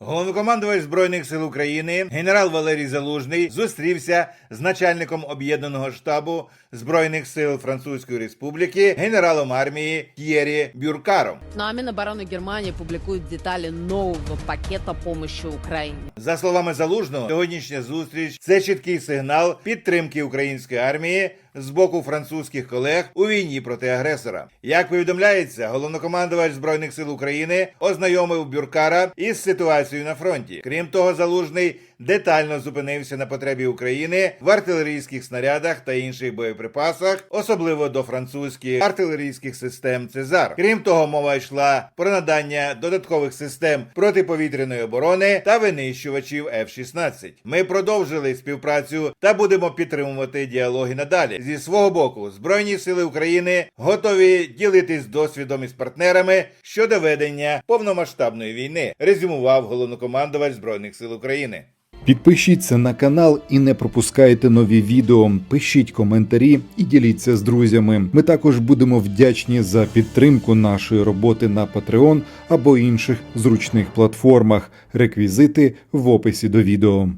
Головнокомандувач Збройних сил України генерал Валерій Залужний зустрівся з начальником об'єднаного штабу Збройних сил Французької Республіки, генералом армії Т'єрі Бюркаром. Ну а Минобороны Германии публикует детали нового пакета помощи Украине. За словами Залужного, сьогоднішня зустріч це чіткий сигнал підтримки української армії з боку французьких колег у війні проти агресора. Як повідомляється, головнокомандувач збройних сил України ознайомив Бюркара із ситуацією на фронті. Крім того, залужний детально зупинився на потребі України в артилерійських снарядах та інших боєприпасах, особливо до французьких артилерійських систем Цезар. Крім того, мова йшла про надання додаткових систем протиповітряної оборони та винищувачів F-16. Ми продовжили співпрацю та будемо підтримувати діалоги надалі. Зі свого боку, Збройні сили України готові ділитись досвідом із партнерами щодо ведення повномасштабної війни. Резюмував головнокомандувач Збройних сил України. Підпишіться на канал і не пропускайте нові відео. Пишіть коментарі і діліться з друзями. Ми також будемо вдячні за підтримку нашої роботи на Patreon або інших зручних платформах. Реквізити в описі до відео.